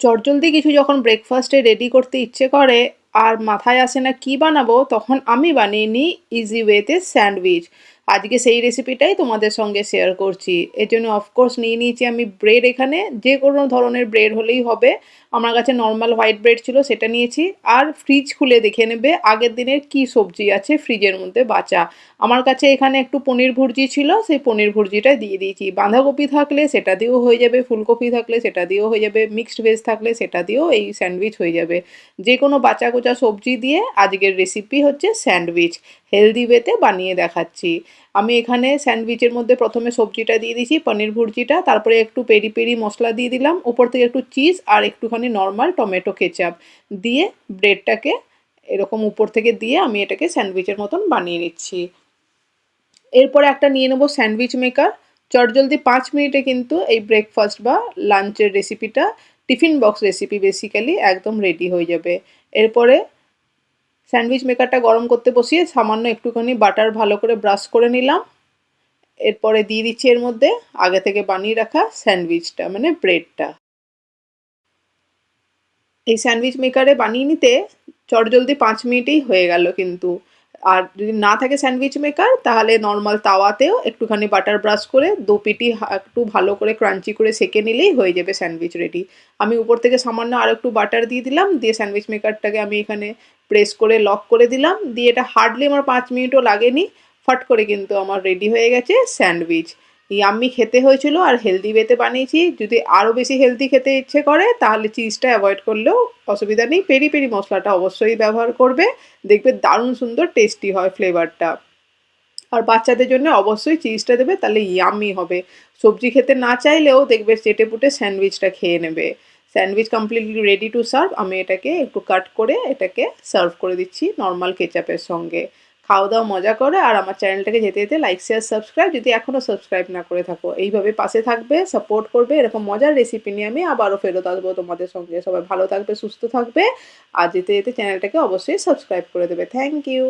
চটজলদি কিছু যখন ব্রেকফাস্টে রেডি করতে ইচ্ছে করে, আর মাথায় আসে না কি বানাবো, তখন আমি বানিয়ে নিই ইজি ওয়েতে স্যান্ডউইচ। আজকে সেই রেসিপিটাই তোমাদের সঙ্গে শেয়ার করছি। এর জন্য অফকোর্স নিয়ে নিয়েছি আমি ব্রেড এখানে। যে কোনো ধরনের ব্রেড হলেই হবে। আমার কাছে নর্মাল হোয়াইট ব্রেড ছিল, সেটা নিয়েছি। আর ফ্রিজ খুলে দেখে নেবে, আগের দিনের কি সবজি আছে ফ্রিজের মধ্যে বাঁচা। আমার কাছে এখানে একটু পনির ভুর্জি ছিল, সেই পনির ভুর্জিটা দিয়ে দিয়েছি। বাঁধাকপি থাকলে সেটা দিয়েও হয়ে যাবে, ফুলকপি থাকলে সেটা দিয়েও হয়ে যাবে মিক্সড ভেজ থাকলে সেটা দিয়েও এই স্যান্ডউইচ হয়ে যাবে। যে কোনো বাঁচা কোচা সবজি দিয়ে আজকের রেসিপি হচ্ছে স্যান্ডউইচ হেলদি ওয়েতে বানিয়ে দেখাচ্ছি। আমি এখানে স্যান্ডউইচের মধ্যে প্রথমে সবজিটা দিয়ে দিয়েছি, পনির ভুর্জিটা, তারপরে একটু পেরি পেরি মশলা দিয়ে দিলাম, উপর থেকে একটু চিজ আর একটুখানি নর্মাল টমেটো কেচাপ দিয়ে ব্রেডটাকে এরকম উপর থেকে দিয়ে আমি এটাকে স্যান্ডউইচের মতন বানিয়ে নিচ্ছি। এরপরে একটা নিয়ে নেব স্যান্ডউইচ মেকার চটজলদি পাঁচ মিনিটে কিন্তু এই ব্রেকফাস্ট বা লাঞ্চের রেসিপিটা টিফিন বক্স রেসিপি বেসিক্যালি একদম রেডি হয়ে যাবে। এরপরে স্যান্ডউইচ মেকারটা গরম করতে বসিয়ে সামান্য একটুখানি বাটার ভালো করে ব্রাশ করে নিলাম। এরপরে দিয়ে দিচ্ছি এর মধ্যে আগে থেকে বানিয়ে রাখা স্যান্ডউইচটা মানে ব্রেডটা। এই স্যান্ডউইচ মেকারে বানিয়ে নিতে চটজলদি পাঁচ মিনিটেই হয়ে গেল কিন্তু। আর যদি না থাকে স্যান্ডউইচ মেকার, তাহলে নর্মাল তাওয়াতেও একটুখানি বাটার ব্রাশ করে দু পিটি একটু ভালো করে ক্রাঞ্চি করে সেকে নিলেই হয়ে যাবে স্যান্ডউইচ রেডি আমি উপর থেকে সামান্য আর একটু বাটার দিয়ে দিলাম, দিয়ে স্যান্ডউইচ মেকারটাকে আমি এখানে প্রেস করে লক করে দিলাম, দিয়ে এটা হার্ডলি আমার পাঁচ মিনিটও লাগেনি, ফট করে কিন্তু আমার রেডি হয়ে গেছে স্যান্ডউইচ। ইয়াম্মি খেতে হয়েছিল আর হেলদি ওয়েতে বানিয়েছি। যদি আরও বেশি হেলদি খেতে ইচ্ছে করে, তাহলে চিজটা অ্যাভয়েড করলেও অসুবিধা নেই। পেরি পেরি মশলাটা অবশ্যই ব্যবহার করবে। দেখবে দারুণ সুন্দর টেস্টি হয় ফ্লেভারটা আর বাচ্চাদের জন্য অবশ্যই চিজটা দেবে, তাহলে ইয়াম্মি হবে। সবজি খেতে না চাইলেও দেখবে চেটে পুটে স্যান্ডউইচটা খেয়ে নেবে। Sandwich completely ready to serve আমি এটাকে একটু কাট করে এটাকে সার্ভ করে দিচ্ছি নর্মাল কেচাপের সঙ্গে। খাওয়া দাওয়া, মজা করে আর আমার চ্যানেলটাকে যেতে যেতে লাইক শেয়ার সাবস্ক্রাইব যদি এখনও সাবস্ক্রাইব না করে থাকো। এইভাবে পাশে থাকবে সাপোর্ট করবে, এরকম মজার রেসিপি নিয়ে আমি আবারও ফেরত আসব তোমাদের সঙ্গে। সবাই ভালো থাকবে, সুস্থ থাকবে, আর যেতে যেতে চ্যানেলটাকে অবশ্যই সাবস্ক্রাইব করে দেবে। Thank you